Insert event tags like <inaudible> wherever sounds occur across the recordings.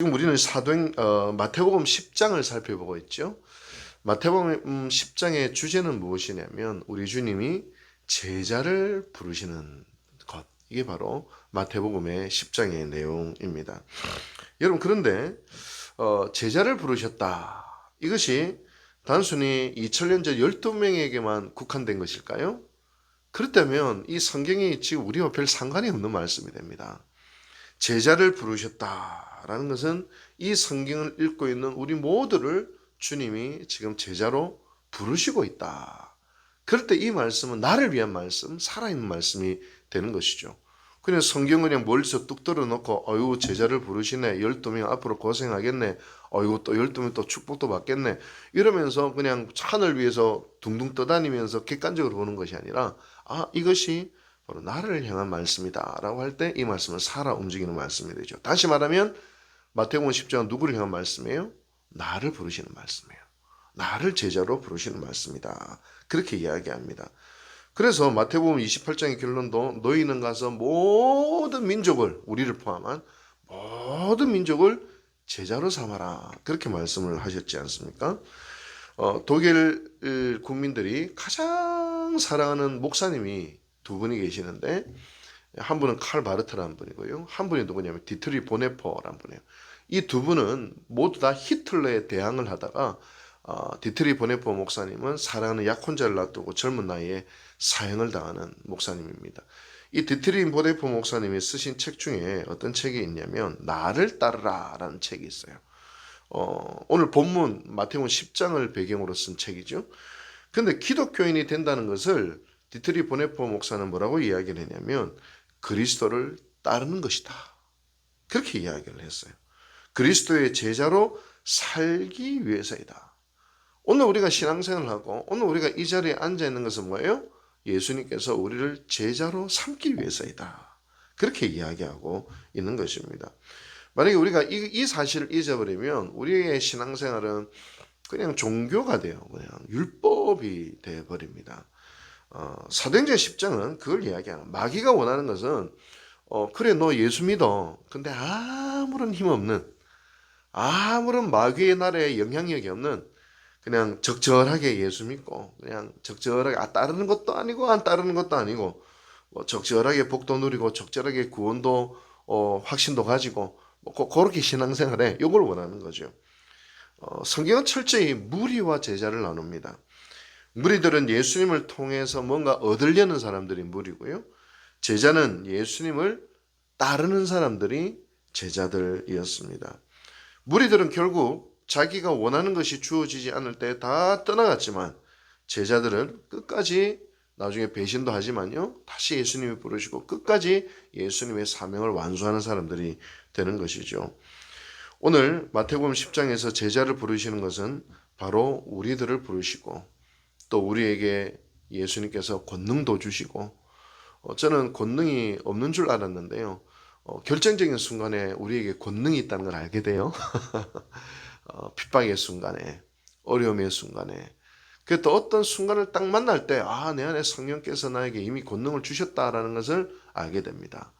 지금 우리는 사도행 어, 마태복음 10장을 살펴보고 있죠. 마태복음 10장의 주제는 무엇이냐면 우리 주님이 제자를 부르시는 것 이게 바로 마태복음의 10장의 내용입니다. 여러분 그런데 어, 제자를 부르셨다 이것이 단순히 2000년 전 12명에게만 국한된 것일까요? 그렇다면 이 성경이 지금 우리와 별 상관이 없는 말씀이 됩니다. 제자를 부르셨다라는 것은 이 성경을 읽고 있는 우리 모두를 주님이 지금 제자로 부르시고 있다. 그럴 때 이 말씀은 나를 위한 말씀, 살아있는 말씀이 되는 것이죠. 그냥 성경 그냥 멀리서 뚝 떨어놓고 어유 제자를 부르시네 12명 앞으로 고생하겠네 어유 또 12명 또 축복도 받겠네 이러면서 그냥 하늘 위에서 둥둥 떠다니면서 객관적으로 보는 것이 아니라 아 이것이 바로 나를 향한 말씀이다라고 할 때 이 말씀은 살아 움직이는 말씀이 되죠. 다시 말하면 마태복음 10장은 누구를 향한 말씀이에요? 나를 부르시는 말씀이에요. 나를 제자로 부르시는 말씀이다. 그렇게 이야기합니다. 그래서 마태복음 28장의 결론도 너희는 가서 모든 민족을 우리를 포함한 모든 민족을 제자로 삼아라. 그렇게 말씀을 하셨지 않습니까? 어, 독일 국민들이 가장 사랑하는 목사님이 두 분이 계시는데 한 분은 칼 바르트라는 분이고요. 한 분이 누구냐면 디트리 보네퍼라는 분이에요. 이 두 분은 모두 다 히틀러에 대항을 하다가 어, 디트리 보네퍼 목사님은 사랑하는 약혼자를 놔두고 젊은 나이에 사형을 당하는 목사님입니다. 이 디트리 보네퍼 목사님이 쓰신 책 중에 어떤 책이 있냐면 나를 따르라라는 책이 있어요. 어, 오늘 본문 마태복음 10장을 배경으로 쓴 책이죠. 근데 기독교인이 된다는 것을 디트리 보네퍼 목사는 뭐라고 이야기를 했냐면 그리스도를 따르는 것이다. 그렇게 이야기를 했어요. 그리스도의 제자로 살기 위해서이다. 오늘 우리가 신앙생활을 하고 오늘 우리가 이 자리에 앉아 있는 것은 뭐예요? 예수님께서 우리를 제자로 삼기 위해서이다. 그렇게 이야기하고 있는 것입니다. 만약에 우리가 이, 이 사실을 잊어버리면 우리의 신앙생활은 그냥 종교가 돼요. 그냥 율법이 되어 버립니다. 어, 사도행전 10장은 그걸 이야기하는 마귀가 원하는 것은 어, 그래 너 예수 믿어. 근데 아무런 힘 없는 아무런 마귀의 나라에 영향력이 없는 그냥 적절하게 예수 믿고 그냥 적절하게 아, 따르는 것도 아니고 안 따르는 것도 아니고 뭐 적절하게 복도 누리고 적절하게 구원도 어, 확신도 가지고 뭐 고, 그렇게 신앙생활에 요걸 원하는 거죠. 어, 성경은 철저히 무리와 제자를 나눕니다. 무리들은 예수님을 통해서 뭔가 얻으려는 사람들이 무리고요. 제자는 예수님을 따르는 사람들이 제자들이었습니다. 무리들은 결국 자기가 원하는 것이 주어지지 않을 때 다 떠나갔지만 제자들은 끝까지 나중에 배신도 하지만요. 다시 예수님이 부르시고 끝까지 예수님의 사명을 완수하는 사람들이 되는 것이죠. 오늘 마태복음 10장에서 제자를 부르시는 것은 바로 우리들을 부르시고 또 우리에게 예수님께서 권능도 주시고 어, 저는 권능이 없는 줄 알았는데요. 어, 결정적인 순간에 우리에게 권능이 있다는 걸 알게 돼요. <laughs> 어, 핍박의 순간에 어려움의 순간에 그또 어떤 순간을 딱 만날 때 아 내 안에 성령께서 나에게 이미 권능을 주셨다라는 것을 알게 됩니다.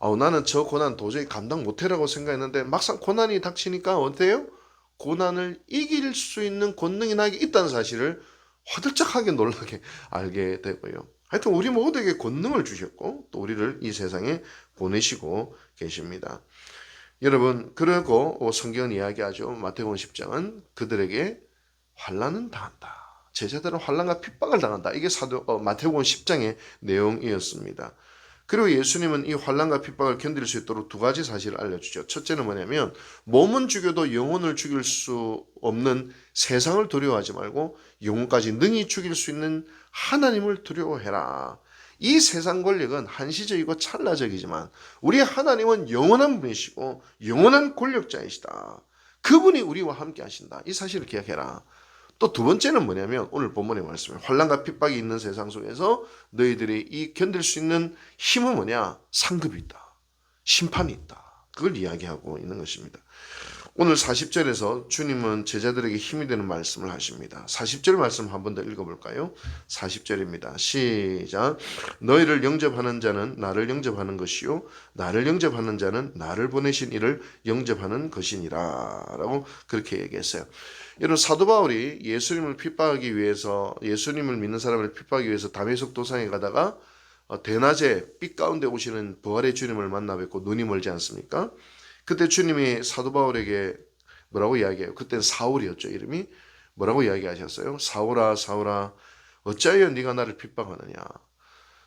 아, 나는 저 고난 도저히 감당 못해라고 생각했는데 막상 고난이 닥치니까 어때요? 고난을 이길 수 있는 권능이 나에게 있다는 사실을 화들짝하게 놀라게 알게 되고요. 하여튼 우리 모두에게 권능을 주셨고 또 우리를 이 세상에 보내시고 계십니다. 여러분 그리고 성경은 이야기하죠. 마태복음 10장은 그들에게 환란은 당한다. 제자들은 환란과 핍박을 당한다. 이게 사도 어, 마태복음 10장의 내용이었습니다. 그리고 예수님은 이 환란과 핍박을 견딜 수 있도록 두 가지 사실을 알려주죠. 첫째는 뭐냐면 몸은 죽여도 영혼을 죽일 수 없는 세상을 두려워하지 말고 영혼까지 능히 죽일 수 있는 하나님을 두려워해라. 이 세상 권력은 한시적이고 찰나적이지만 우리 하나님은 영원한 분이시고 영원한 권력자이시다. 그분이 우리와 함께 하신다. 이 사실을 기억해라. 또 두 번째는 뭐냐면 오늘 본문의 말씀에 환란과 핍박이 있는 세상 속에서 너희들이 이 견딜 수 있는 힘은 뭐냐? 상급이 있다. 심판이 있다. 그걸 이야기하고 있는 것입니다. 오늘 40절에서 주님은 제자들에게 힘이 되는 말씀을 하십니다. 40절 말씀 한 번 더 읽어볼까요? 40절입니다. 시작. 너희를 영접하는 자는 나를 영접하는 것이요. 나를 영접하는 자는 나를 보내신 이를 영접하는 것이니라. 라고 그렇게 얘기했어요. 여러분, 사도 바울이 예수님을 핍박하기 위해서, 예수님을 믿는 사람을 핍박하기 위해서 담에석 도상에 가다가 어, 대낮에 빛 가운데 오시는 부활의 주님을 만나 뵙고 눈이 멀지 않습니까? 그때 주님이 사도 바울에게 뭐라고 이야기해요? 그때는 사울이었죠. 이름이 뭐라고 이야기하셨어요? 사울아 사울아 어찌하여 네가 나를 핍박하느냐?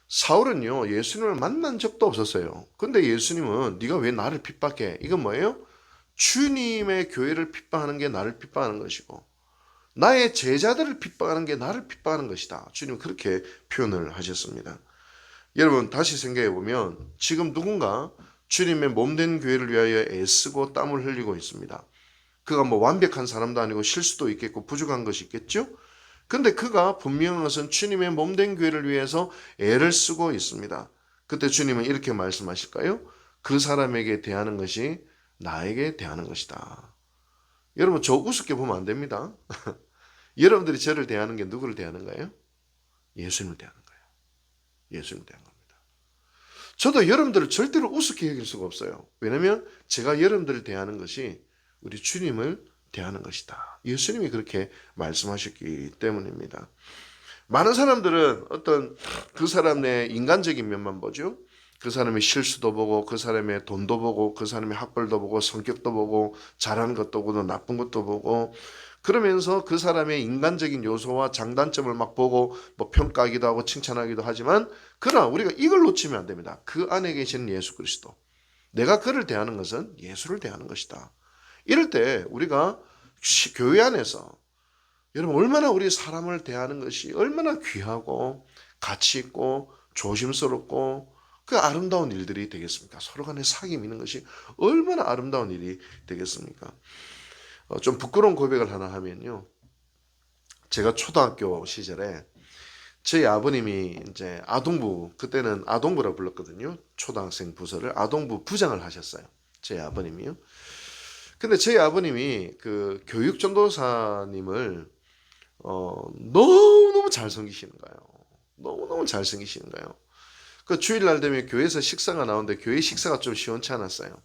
사울은요 예수님을 만난 적도 없었어요. 근데 예수님은 네가 왜 나를 핍박해? 이건 뭐예요? 주님의 교회를 핍박하는 게 나를 핍박하는 것이고 나의 제자들을 핍박하는 게 나를 핍박하는 것이다. 주님 그렇게 표현을 하셨습니다. 여러분 다시 생각해 보면 지금 누군가 주님의 몸된 교회를 위하여 애쓰고 땀을 흘리고 있습니다. 그가 뭐 완벽한 사람도 아니고 실수도 있겠고 부족한 것이 있겠죠? 근데 그가 분명한 것은 주님의 몸된 교회를 위해서 애를 쓰고 있습니다. 그때 주님은 이렇게 말씀하실까요? 그 사람에게 대하는 것이 나에게 대하는 것이다. 여러분 저 우습게 보면 안 됩니다. <laughs> 여러분들이 저를 대하는 게 누구를 대하는 거예요? 예수님을 대하는 거예요. 예수님을 대하는 겁니다. 저도 여러분들을 절대로 우습게 여길 수가 없어요. 왜냐하면 제가 여러분들을 대하는 것이 우리 주님을 대하는 것이다. 예수님이 그렇게 말씀하셨기 때문입니다. 많은 사람들은 어떤 그 사람의 인간적인 면만 보죠. 그 사람의 실수도 보고 그 사람의 돈도 보고 그 사람의 학벌도 보고 성격도 보고 잘하는 것도 보고 나쁜 것도 보고 그러면서 그 사람의 인간적인 요소와 장단점을 막 보고 뭐 평가하기도 하고 칭찬하기도 하지만 그러나 우리가 이걸 놓치면 안 됩니다. 그 안에 계시는 예수 그리스도. 내가 그를 대하는 것은 예수를 대하는 것이다. 이럴 때 우리가 교회 안에서 여러분 얼마나 우리 사람을 대하는 것이 얼마나 귀하고 가치 있고 조심스럽고 그 아름다운 일들이 되겠습니까? 서로 간에 사귐 있는 것이 얼마나 아름다운 일이 되겠습니까? 어, 좀 부끄러운 고백을 하나 하면요. 제가 초등학교 시절에 저희 아버님이 이제 아동부 그때는 아동부라 불렀거든요. 초등학생 부서를 아동부 부장을 하셨어요. 저희 아버님이요. 근데 저희 아버님이 그 교육 전도사님을 어, 너무 너무 잘 섬기시는 거예요. 너무 너무 잘 섬기시는 거예요. 그 주일날 되면 교회에서 식사가 나오는데 교회 식사가 좀 시원치 않았어요.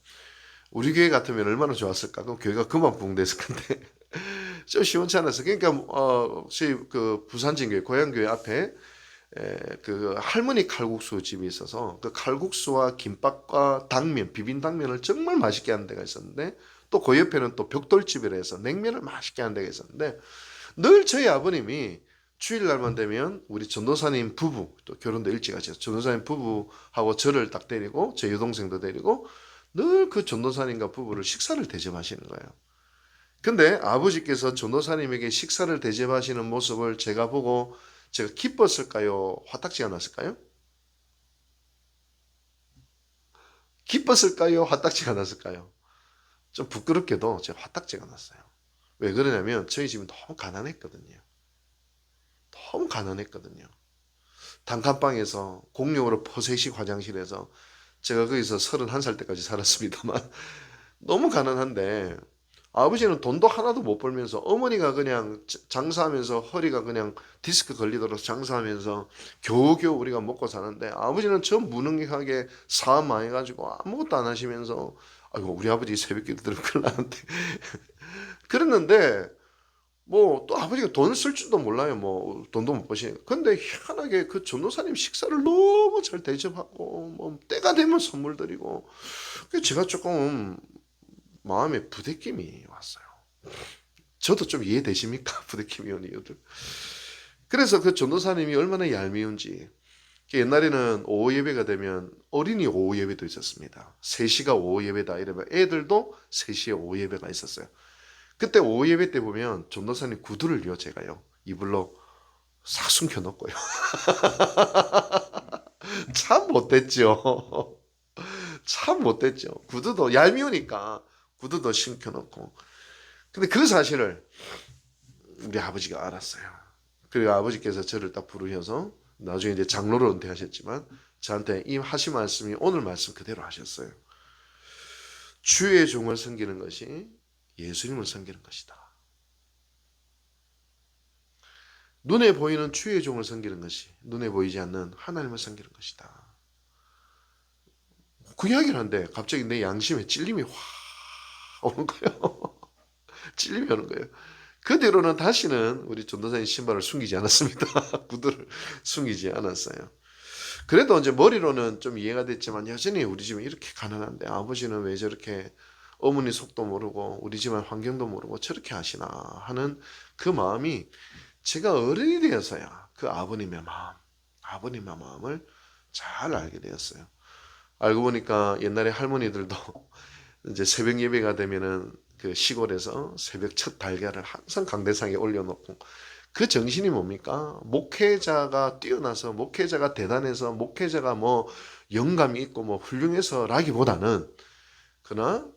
우리 교회 같으면 얼마나 좋았을까? 그럼 교회가 그만 붕댔을 건데 <laughs> 좀 시원치 않았어. 그러니까 어 저희 그 부산진교회 고향교회 앞에 에, 그 할머니 칼국수 집이 있어서 그 칼국수와 김밥과 당면 비빔 당면을 정말 맛있게 하는 데가 있었는데 또 그 옆에는 또 벽돌집이라 해서 냉면을 맛있게 하는 데가 있었는데 늘 저희 아버님이 주일날만 되면 우리 전도사님 부부 또 결혼도 일찍 하셔서 전도사님 부부하고 저를 딱 데리고 제 여동생도 데리고 늘 그 전도사님과 부부를 식사를 대접하시는 거예요. 근데 아버지께서 전도사님에게 식사를 대접하시는 모습을 제가 보고 제가 기뻤을까요? 화딱지가 났을까요? 기뻤을까요? 화딱지가 났을까요? 좀 부끄럽게도 제가 화딱지가 났어요. 왜 그러냐면 저희 집은 너무 가난했거든요. 너무 가난했거든요. 단칸방에서 공용으로 포세식 화장실에서 제가 거기서 31살 때까지 살았습니다만 <laughs> 너무 가난한데 아버지는 돈도 하나도 못 벌면서 어머니가 그냥 장사하면서 허리가 그냥 디스크 걸리도록 장사하면서 겨우겨우 우리가 먹고 사는데 아버지는 전 무능력하게 사업 망해가지고 아무것도 안 하시면서 아이고 우리 아버지 새벽 기도 들으면 큰일 나는데. <laughs> 그랬는데 뭐 또 아버지가 돈을 쓸 줄도 몰라요. 뭐 돈도 못 버시. 근데 희한하게 그 전도사님 식사를 너무 잘 대접하고 뭐 때가 되면 선물 드리고 그 제가 조금 마음에 부대낌이 왔어요. 저도 좀 이해되십니까? 부대낌이 온 이유들. 그래서 그 전도사님이 얼마나 얄미운지 옛날에는 오후 예배가 되면 어린이 오후 예배도 있었습니다. 3시가 오후 예배다 이러면 애들도 3시에 오후 예배가 있었어요. 그때 오후 예배 때 보면 전도사님 구두를요 제가요 이불로 싹 숨겨 놓고요. <laughs> 참 못됐죠. 참 못됐죠. 구두도 얄미우니까 구두도 신겨 놓고. 근데 그 사실을 우리 아버지가 알았어요. 그리고 아버지께서 저를 딱 부르셔서 나중에 이제 장로로 은퇴하셨지만 저한테 이 하신 말씀이 오늘 말씀 그대로 하셨어요. 주의 종을 섬기는 것이 예수님을 섬기는 것이다. 눈에 보이는 주의 종을 섬기는 것이 눈에 보이지 않는 하나님을 섬기는 것이다. 그 이야기를 하는데 갑자기 내 양심에 찔림이 확 오는 거예요. <laughs> 찔림이 오는 거예요. 그 뒤로는 다시는 우리 전도사님 신발을 숨기지 않았습니다. <laughs> 구두를 숨기지 않았어요. 그래도 이제 머리로는 좀 이해가 됐지만 여전히 우리 집은 이렇게 가난한데 아버지는 왜 저렇게 어머니 속도 모르고 우리 집안 환경도 모르고 저렇게 하시나 하는 그 마음이 제가 어른이 되어서야 그 아버님의 마음, 아버님의 마음을 잘 알게 되었어요. 알고 보니까 옛날에 할머니들도 <laughs> 이제 새벽 예배가 되면은 그 시골에서 새벽 첫 달걀을 항상 강대상에 올려놓고 그 정신이 뭡니까? 목회자가 뛰어나서 목회자가 대단해서 목회자가 뭐 영감이 있고 뭐 훌륭해서라기보다는 그러나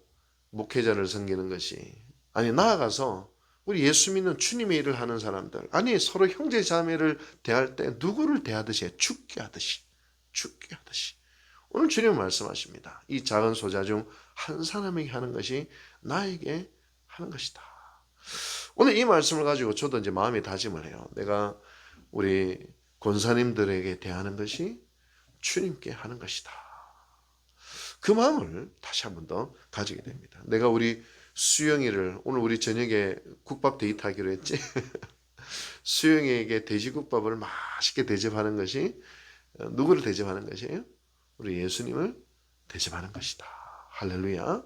목회자를 섬기는 것이 아니 나아가서 우리 예수 믿는 주님의 일을 하는 사람들 아니 서로 형제 자매를 대할 때 누구를 대하듯이 해? 죽게 하듯이 죽게 하듯이 오늘 주님 말씀하십니다. 이 작은 소자 중 한 사람에게 하는 것이 나에게 하는 것이다. 오늘 이 말씀을 가지고 저도 이제 마음에 다짐을 해요. 내가 우리 권사님들에게 대하는 것이 주님께 하는 것이다. 그 마음을 다시 한 번 더 가지게 됩니다. 내가 우리 수영이를 오늘 우리 저녁에 국밥 데이트하기로 했지. <laughs> 수영이에게 돼지국밥을 맛있게 대접하는 것이 어, 누구를 대접하는 것이에요? 우리 예수님을 대접하는 것이다. 할렐루야.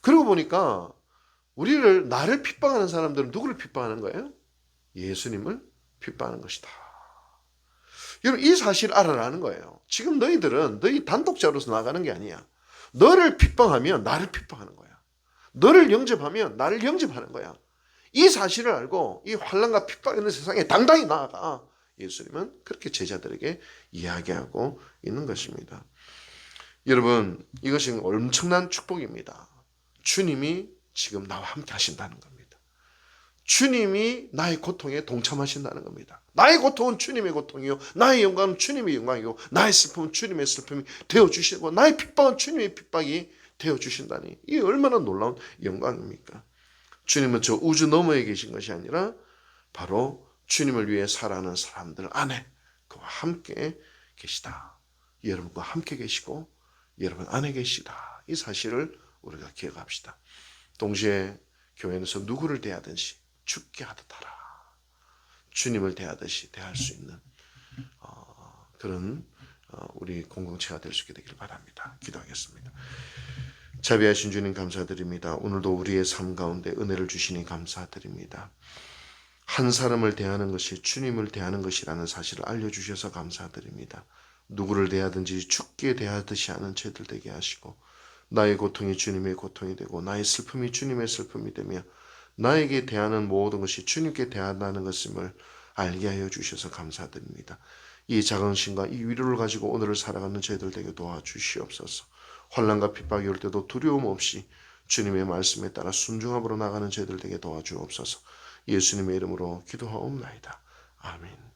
그러고 보니까 우리를 나를 핍박하는 사람들은 누구를 핍박하는 거예요? 예수님을 핍박하는 것이다. 여러분 이 사실 알아라는 거예요. 지금 너희들은 너희 단독자로서 나가는 게 아니야. 너를 핍박하면 나를 핍박하는 거야. 너를 영접하면 나를 영접하는 거야. 이 사실을 알고 이 환란과 핍박 있는 세상에 당당히 나아가. 예수님은 그렇게 제자들에게 이야기하고 있는 것입니다. 여러분, 이것이 엄청난 축복입니다. 주님이 지금 나와 함께 하신다는 겁니다. 주님이 나의 고통에 동참하신다는 겁니다. 나의 고통은 주님의 고통이요. 나의 영광은 주님의 영광이고, 나의 슬픔은 주님의 슬픔이 되어주시고, 나의 핍박은 주님의 핍박이 되어주신다니. 이 얼마나 놀라운 영광입니까? 주님은 저 우주 너머에 계신 것이 아니라 바로 주님을 위해 살아가는 사람들 안에 그와 함께 계시다. 여러분과 함께 계시고 여러분 안에 계시다. 이 사실을 우리가 기억합시다. 동시에 교회에서 누구를 대하든지 죽게 하듯 하라. 주님을 대하듯이 대할 수 있는 어, 그런 어, 우리 공동체가 될 수 있게 되기를 바랍니다. 기도하겠습니다. 자비하신 주님 감사드립니다. 오늘도 우리의 삶 가운데 은혜를 주시니 감사드립니다. 한 사람을 대하는 것이 주님을 대하는 것이라는 사실을 알려주셔서 감사드립니다. 누구를 대하든지 죽게 대하듯이 하는 죄들 되게 하시고 나의 고통이 주님의 고통이 되고 나의 슬픔이 주님의 슬픔이 되며 나에게 대하는 모든 것이 주님께 대한다는 것임을 알게 하여 주셔서 감사드립니다. 이 작은 신과 이 위로를 가지고 오늘을 살아가는 저희들 되게 도와주시옵소서. 환란과 핍박이 올 때도 두려움 없이 주님의 말씀에 따라 순종함으로 나가는 저희들 되게 도와주옵소서. 예수님의 이름으로 기도하옵나이다. 아멘.